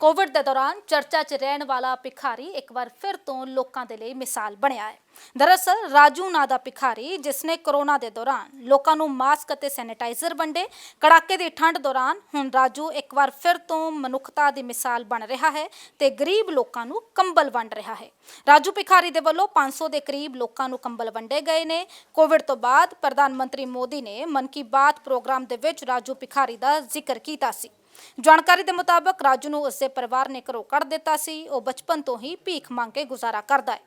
Covid ਦੇ ਦੌਰਾਨ ਚਰਚਾ 'ਚ ਰਹਿਣ ਵਾਲਾ ਭਿਖਾਰੀ ਇੱਕ ਵਾਰ ਫਿਰ ਤੋਂ ਲੋਕਾਂ ਦੇ ਲਈ ਮਿਸਾਲ ਬਣਿਆ ਹੈ। ਦਰਅਸਲ, ਰਾਜੂ ਨਾਂ ਦਾ ਭਿਖਾਰੀ, ਜਿਸ ਨੇ ਕਰੋਨਾ ਦੇ ਦੌਰਾਨ ਲੋਕਾਂ ਨੂੰ ਮਾਸਕ ਅਤੇ ਸੈਨੀਟਾਈਜ਼ਰ ਵੰਡੇ, ਕੜਾਕੇ ਦੀ ਠੰਡ ਦੌਰਾਨ ਹੁਣ ਰਾਜੂ ਇੱਕ ਵਾਰ ਫਿਰ ਤੋਂ ਮਨੁੱਖਤਾ ਦੀ ਮਿਸਾਲ ਬਣ ਰਿਹਾ ਹੈ ਤੇ ਗਰੀਬ ਲੋਕਾਂ ਨੂੰ ਕੰਬਲ ਵੰਡ ਰਿਹਾ ਹੈ। ਰਾਜੂ ਭਿਖਾਰੀ ਦੇ ਵੱਲੋਂ 500 ਦੇ ਕਰੀਬ ਲੋਕਾਂ ਨੂੰ ਕੰਬਲ ਵੰਡੇ ਗਏ ਨੇ। ਕੋਵਿਡ ਤੋਂ ਬਾਅਦ ਪ੍ਰਧਾਨ ਮੰਤਰੀ ਮੋਦੀ ਨੇ ਮਨ ਕੀ ਬਾਤ ਪ੍ਰੋਗਰਾਮ ਦੇ ਵਿੱਚ ਰਾਜੂ ਭਿਖਾਰੀ ਦਾ ਜ਼ਿਕਰ ਕੀਤਾ ਸੀ। ਜਾਣਕਾਰੀ ਦੇ ਮੁਤਾਬਕ ਰਾਜੂ ਨੂੰ ਉਸਦੇ ਪਰਿਵਾਰ ਨੇ ਘਰੋਂ ਕੱਢ ਦਿੱਤਾ ਸੀ। ਉਹ ਬਚਪਨ ਤੋਂ ਹੀ ਭੀਖ ਮੰਗ ਕੇ ਗੁਜ਼ਾਰਾ ਕਰਦਾ ਹੈ।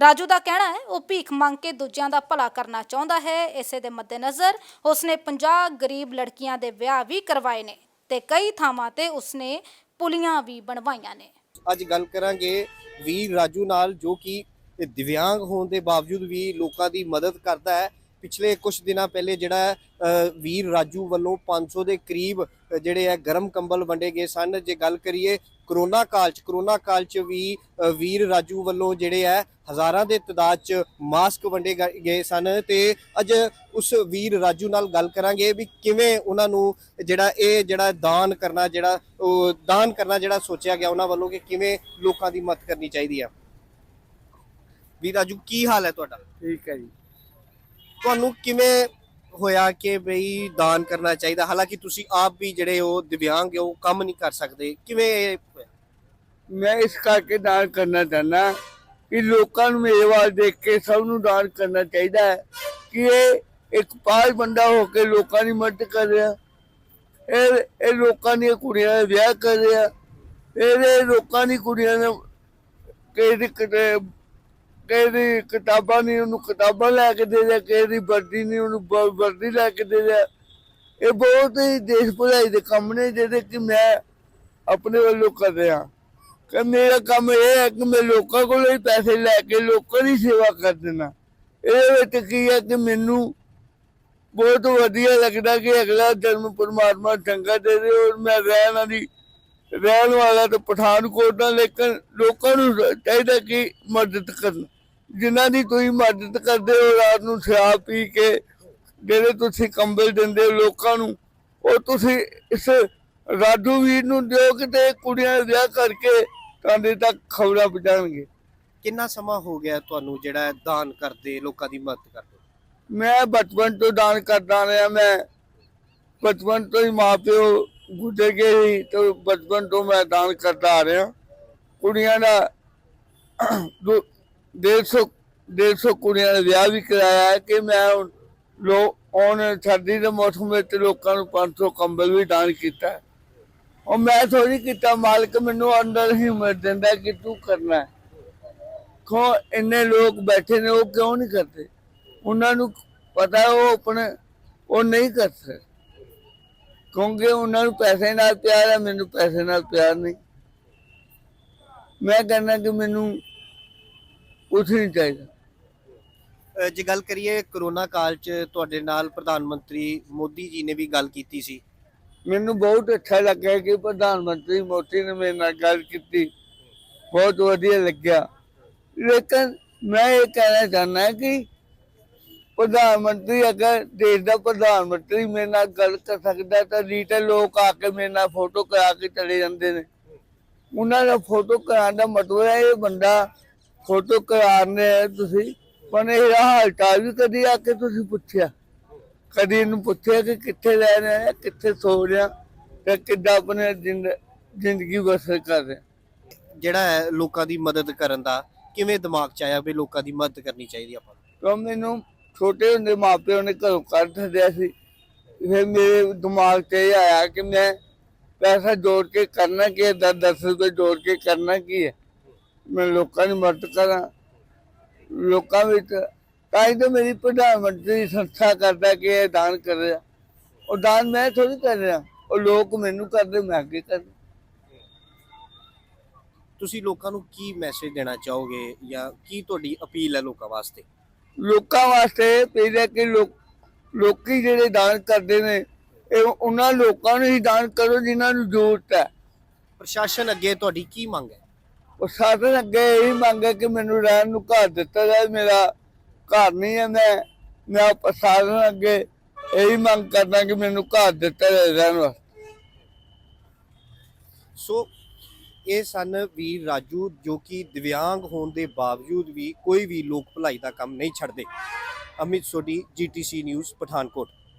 ਰਾਜੂ ਦਾ ਕਹਿਣਾ ਹੈ ਉਹ ਭੀਖ ਮੰਗ ਕੇ ਦੂਜਿਆਂ ਦਾ ਭਲਾ ਕਰਨਾ ਚਾਹੁੰਦਾ ਹੈ। ਇਸੇ ਦੇ ਮੱਦੇਨਜ਼ਰ ਉਸਨੇ 50 ਗਰੀਬ ਲੜਕੀਆਂ ਦੇ ਵਿਆਹ ਵੀ ਕਰਵਾਏ ਨੇ ਤੇ ਕਈ ਥਾਵਾਂ ਤੇ ਉਸਨੇ ਪੁਲੀਆਂ ਵੀ ਬਣਵਾਈਆਂ ਨੇ। ਅੱਜ ਗੱਲ ਕਰਾਂਗੇ ਵੀਰ ਰਾਜੂ ਨਾਲ ਜੋ ਕਿ ਦਿਵਿਆਂਗ ਹੋਣ ਦੇ ਬਾਵਜੂਦ ਵੀ ਲੋਕਾਂ ਦੀ ਮਦਦ ਕਰਦਾ ਹੈ। ਪਿਛਲੇ ਕੁਝ ਦਿਨਾਂ ਪਹਿਲੇ ਜਿਹੜਾ ਹੈ, ਅ, ਵੀਰ ਰਾਜੂ ਵੱਲੋਂ 500 ਦੇ ਕਰੀਬ ਜਿਹੜੇ ਹੈ ਗਰਮ ਕੰਬਲ ਵੰਡੇ ਗਏ ਸਨ। ਜੇ ਗੱਲ ਕਰੀਏ ਕਰੋਨਾ ਕਾਲ ਚ ਕਰੋਨਾ ਕਾਲ ਚ ਵੀ ਵੀਰ ਰਾਜੂ ਵੱਲੋਂ ਜਿਹੜੇ ਹੈ ਹਜ਼ਾਰਾਂ ਦੇ ਤਦਾਦ ਚ ਮਾਸਕ ਵੰਡੇ ਗਏ ਸਨ ਤੇ ਅੱਜ ਉਸ ਵੀਰ ਰਾਜੂ ਨਾਲ ਗੱਲ ਕਰਾਂਗੇ ਵੀ ਕਿਵੇਂ ਉਹਨਾਂ ਨੂੰ ਜਿਹੜਾ ਇਹ ਜਿਹੜਾ ਦਾਨ ਕਰਨਾ ਜਿਹੜਾ ਉਹ ਦਾਨ ਕਰਨਾ ਜਿਹੜਾ ਸੋਚਿਆ ਗਿਆ ਉਹਨਾਂ ਵੱਲੋਂ ਕਿ ਕਿਵੇਂ ਲੋਕਾਂ ਦੀ ਮਦਦ ਕਰਨੀ ਚਾਹੀਦੀ ਆ। ਵੀਰ ਰਾਜੂ ਕੀ ਹਾਲ ਹੈ ਤੁਹਾਡਾ? ਠੀਕ ਹੈ ਜੀ। ਤੁਹਾਨੂੰ ਕਿਵੇਂ ਹੋਇਆ ਕਿ ਬਈ ਦਾਨ ਕਰਨਾ ਚਾਹੀਦਾ। ਹਾਲਾਂਕਿ ਤੁਸੀਂ ਆਪ ਵੀ ਜਿਹੜੇ ਹੋ, ਦਿਵਿਆਂਗ ਹੋ, ਕੰਮ ਨਹੀਂ ਕਰ ਸਕਦੇ। ਕਿਵੇਂ ਇਹ ਹੋਇਆ? ਮੈਂ ਇਸ ਕਰਕੇ ਦਾਨ ਕਰਨਾ ਚਾਹੁੰਦਾ ਕਿ ਲੋਕਾਂ ਨੂੰ ਮੇਰੇ ਵੱਲ ਦੇਖ ਕੇ ਸਭ ਨੂੰ ਦਾਨ ਕਰਨਾ ਚਾਹੀਦਾ ਹੈ ਕਿ ਇਹ ਇੱਕ ਪਾਲ ਬੰਦਾ ਹੋ ਕੇ ਲੋਕਾਂ ਦੀ ਮਦਦ ਕਰ ਰਿਹਾ। ਇਹ ਇਹ ਲੋਕਾਂ ਦੀਆਂ ਕੁੜੀਆਂ ਦਾ ਵਿਆਹ ਕਰ ਰਿਹਾ। ਇਹ ਲੋਕਾਂ ਦੀ ਕੁੜੀਆਂ ਦਾ ਕਿਹਦੀ ਕਿਸੇ ਦੀ ਕਿਤਾਬਾਂ ਨਹੀਂ, ਉਹਨੂੰ ਕਿਤਾਬਾਂ ਲੈ ਕੇ ਦੇ ਦਿਆ ਕਿਸੇ ਦੀ ਵਰਦੀ ਨਹੀਂ, ਉਹਨੂੰ ਬ- ਵਰਦੀ ਲੈ ਕੇ ਦੇ ਦਿਆ। ਇਹ ਬਹੁਤ ਹੀ ਦੇਸ਼ ਭਲਾਈ ਦੇ ਕੰਮ ਨੇ, ਜਿਹਦੇ ਕਿ ਮੈਂ ਆਪਣੇ ਵੱਲੋਂ ਕਰ ਰਿਹਾ। ਕਿ ਮੇਰਾ ਕੰਮ ਇਹ ਹੈ ਕਿ ਮੈਂ ਲੋਕਾਂ ਕੋਲੋਂ ਹੀ ਪੈਸੇ ਲੈ ਕੇ ਲੋਕਾਂ ਦੀ ਸੇਵਾ ਕਰ ਦੇਣਾ ਇਹਦੇ ਵਿੱਚ ਕੀ ਹੈ ਕਿ ਮੈਨੂੰ ਬਹੁਤ ਵਧੀਆ ਲੱਗਦਾ ਕਿ ਅਗਲਾ ਜਨਮ ਪਰਮਾਤਮਾ ਚੰਗਾ ਦੇ ਦੇ ਔਰ ਮੈਂ ਰਹਿਣ ਵਾਲੀ, ਰਹਿਣ ਵਾਲਾ ਤਾਂ ਪਠਾਨਕੋਟ ਦਾ, ਲੇਕਿਨ ਲੋਕਾਂ ਨੂੰ ਚਾਹੀਦਾ ਕਿ ਮਦਦ ਕਰਨ। ਜਿਨ੍ਹਾਂ ਦੀ ਤੁਸੀਂ ਮਦਦ ਕਰਦੇ ਹੋ ਰਾਤ ਨੂੰ ਸ਼ਰਾਬ ਪੀ ਕੇ ਜਿਹੜੇ ਤੁਸੀਂ ਕੰਬਲ ਦਿੰਦੇ ਹੋ ਲੋਕਾਂ ਨੂੰ ਉਹ ਤੁਸੀਂ ਇਸ ਰਾਜੂ ਵੀਰ ਨੂੰ ਦਿਓ ਕਿਤੇ ਕੁੜੀਆਂ ਦਾ ਵਿਆਹ ਕਰਕੇ ਤੁਹਾਡੇ ਤੱਕ ਖਬਰਾਂ ਪਹੁੰਚਾਉਣਗੇ। ਕਿੰਨਾ ਸਮਾਂ ਹੋ ਗਿਆ ਤੁਹਾਨੂੰ ਜਿਹੜਾ ਦਾਨ ਕਰਦੇ ਲੋਕਾਂ ਦੀ ਮਦਦ ਕਰਦੇ? ਮੈਂ ਬਚਪਨ ਤੋਂ ਦਾਨ ਕਰਦਾ ਰਿਹਾ ਮੈਂ ਬਚਪਨ ਤੋਂ ਹੀ ਮਾਪਿਓ ਗੁਜ਼ਰ ਗਏ ਤੇ ਬਚਪਨ ਤੋਂ ਮੈਂ ਦਾਨ ਕਰਦਾ ਆ ਰਿਹਾ। ਕੁੜੀਆਂ ਦਾ ਦੋ- ਡੇਢ ਸੌ ਡੇਢ ਸੌ ਕੁੜੀਆਂ ਦਾ ਵਿਆਹ ਵੀ ਕਰਾਇਆ ਹੈ ਕਿ ਮੈਂ ਹੁਣ ਲੋ, ਹੁਣ ਸਰਦੀ ਦੇ ਮੌਸਮ ਵਿੱਚ ਲੋਕਾਂ ਨੂੰ 500 ਕੰਬਲ ਵੀ ਦਾਨ ਕੀਤਾ ਉਹ ਮੈਂ ਥੋੜੀ ਕੀਤਾ, ਮਾਲਕ ਮੈਨੂੰ ਅੰਦਰ ਹਿੰਮਤ ਦਿੰਦਾ ਕਿ ਤੂੰ ਕਰਨਾ ਹੈ। ਕੋ ਇੰਨੇ ਲੋਕ ਬੈਠੇ ਨੇ, ਉਹ ਕਿਉਂ ਨਹੀਂ ਕਰਦੇ? ਉਹਨਾਂ ਨੂੰ ਪਤਾ ਉਹ ਆਪਣੇ, ਉਹ ਨਹੀਂ ਕਰ ਸਕਦੇ। ਕਿਉਂਕਿ ਉਹਨਾਂ ਨੂੰ ਪੈਸੇ ਨਾਲ ਪਿਆਰ ਹੈ, ਮੈਨੂੰ ਪੈਸੇ ਨਾਲ ਪਿਆਰ ਨਹੀਂ। ਮੈਂ ਕਹਿੰਦਾ ਕਿ ਮੈਨੂੰ ਕੁਛ ਨਹੀਂ ਚਾਹੀਦਾ ਅ, ਜੇ ਗੱਲ ਕਰੀਏ ਕਰੋਨਾ ਕਾਲ ਚ ਤੁਹਾਡੇ ਨਾਲ ਪ੍ਰਧਾਨ ਮੰਤਰੀ ਮੋਦੀ ਜੀ ਨੇ ਵੀ ਗੱਲ ਕੀਤੀ ਸੀ। ਮੈਨੂੰ ਬਹੁਤ ਅੱਛਾ ਲੱਗਿਆ ਕਿ ਪ੍ਰਧਾਨ ਮੰਤਰੀ ਮੋਦੀ ਨੇ ਮੇਰੇ ਨਾਲ ਗੱਲ ਕੀਤੀ। ਬਹੁਤ ਵਧੀਆ ਲੱਗਿਆ। ਲੇਕਿਨ ਮੈਂ ਇਹ ਕਹਿਣਾ ਚਾਹੁੰਦਾ ਕਿ ਪ੍ਰਧਾਨ ਮੰਤਰੀ ਅਗਰ ਦੇਸ਼ ਦਾ ਪ੍ਰਧਾਨ ਮੰਤਰੀ ਮੇਰੇ ਨਾਲ ਗੱਲ ਕਰ ਸਕਦਾ ਤਾਂ ਰੀਟੇ ਲੋਕ ਆ ਕੇ ਮੇਰੇ ਨਾਲ ਫੋਟੋ ਕਰਾ ਕੇ ਚਲੇ ਜਾਂਦੇ ਨੇ। ਉਹਨਾਂ ਦਾ ਫੋਟੋ ਕਰਾਉਣ ਦਾ ਮਤਲਬ ਹੈ ਇਹ ਬੰਦਾ ਫੋਟੋ ਕਰਾਉਣੇ ਤੁਸੀਂ। ਪਰ ਇਹਦਾ ਹਾਲ ਚਾਲ ਵੀ ਕਦੀ ਆ ਕੇ ਤੁਸੀਂ ਪੁੱਛਿਆ? ਕਦੀ ਇਹਨੂੰ ਪੁੱਛਿਆ ਕਿ ਕਿੱਥੇ ਰਹਿ ਰਿਹਾ ਕਿੱਥੇ ਸੋ ਰਿਹਾ ਤੇ ਕਿੱਦਾਂ ਆਪਣੇ ਜ਼ਿੰਦ- ਜ਼ਿੰਦਗੀ ਬਸਰ ਕਰ ਰਿਹਾ ਜਿਹੜਾ ਹੈ ਲੋਕਾਂ ਦੀ ਮਦਦ ਕਰਨ ਦਾ ਕਿਵੇਂ ਦਿਮਾਗ ਚ ਆਇਆ ਵੀ ਲੋਕਾਂ ਦੀ ਮਦਦ ਕਰਨੀ ਚਾਹੀਦੀ ਆਪਾਂ ਨੂੰ? ਕਿਉਂ ਮੈਨੂੰ ਛੋਟੇ ਹੁੰਦੇ ਮਾਪਿਆਂ ਨੇ ਘਰੋਂ ਕੱਢ ਛੱਡਿਆ ਸੀ। ਫਿਰ ਮੇਰੇ ਦਿਮਾਗ 'ਚ ਇਹ ਆਇਆ ਕਿ ਮੈਂ ਪੈਸਾ ਜੋੜ ਕੇ ਕਰਨਾ ਕੀ ਹੈ 10 ਰੁਪਏ ਜੋੜ ਕੇ ਕਰਨਾ ਕੀ ਹੈ? ਮੈਂ ਲੋਕਾਂ ਦੀ ਮਦਦ ਕਰਾਂ। ਲੋਕਾਂ ਵਿੱਚ ਤਾਂ ਹੀ ਤਾਂ ਮੇਰੀ ਪ੍ਰਧਾਨ ਮੰਤਰੀ ਸੰਸਥਾ ਕਰਦਾ ਕਿ ਇਹ ਦਾਨ ਕਰ। ਰਿਹਾ ਉਹ ਦਾਨ ਮੈਂ ਥੋੜੀ ਕਰ ਰਿਹਾ। ਉਹ ਲੋਕ ਮੈਨੂੰ ਕਰਦੇ ਮੈਂ ਅੱਗੇ ਕਰ ਤੁਸੀਂ ਲੋਕਾਂ ਨੂੰ ਕੀ ਮੈਸੇਜ ਦੇਣਾ ਚਾਹੋਗੇ ਜਾਂ ਕੀ ਤੁਹਾਡੀ ਅਪੀਲ ਹੈ ਲੋਕਾਂ ਵਾਸਤੇ? ਲੋਕਾਂ ਵਾਸਤੇ ਪਹਿਲੇ ਕਿ ਲੋਕ ਲੋਕੀ ਜਿਹੜੇ ਦਾਨ ਕਰਦੇ ਨੇ ਇਹ ਉਹਨਾਂ ਲੋਕਾਂ ਨੂੰ ਹੀ ਦਾਨ ਕਰੋ ਜਿਨ੍ਹਾਂ ਨੂੰ ਜ਼ਰੂਰਤ ਹੈ। ਪ੍ਰਸ਼ਾਸਨ ਅੱਗੇ ਤੁਹਾਡੀ ਕੀ ਮੰਗ ਹੈ? ਉਹ ਸਾਧਨ ਅੱਗੇ ਇਹੀ ਮੰਗ ਹੈ ਕਿ ਮੈਨੂੰ ਰਹਿਣ ਨੂੰ ਘਰ ਦਿੱਤਾ ਜਾਏ, ਮੇਰਾ ਘਰ ਨਹੀਂ ਹੈ, ਮੈਂ ਮੈਂ ਸਾਧਨ ਅੱਗੇ ਇਹੀ ਮੰਗ ਕਰਦਾ ਕਿ ਮੈਨੂੰ ਘਰ ਦਿੱਤਾ ਜਾਏ ਰਹਿਣ ਵਾਸਤੇ। ਸੋ ਇਹ ਸਨ ਵੀਰ ਰਾਜੂ, ਜੋ ਕਿ ਦਿਵਿਆਂਗ ਹੋਣ ਦੇ ਬਾਵਜੂਦ ਵੀ ਕੋਈ ਵੀ ਲੋਕ ਭਲਾਈ ਦਾ ਕੰਮ ਨਹੀਂ ਛੱਡਦੇ। Amit Sodhi, GTC news, Pathankot.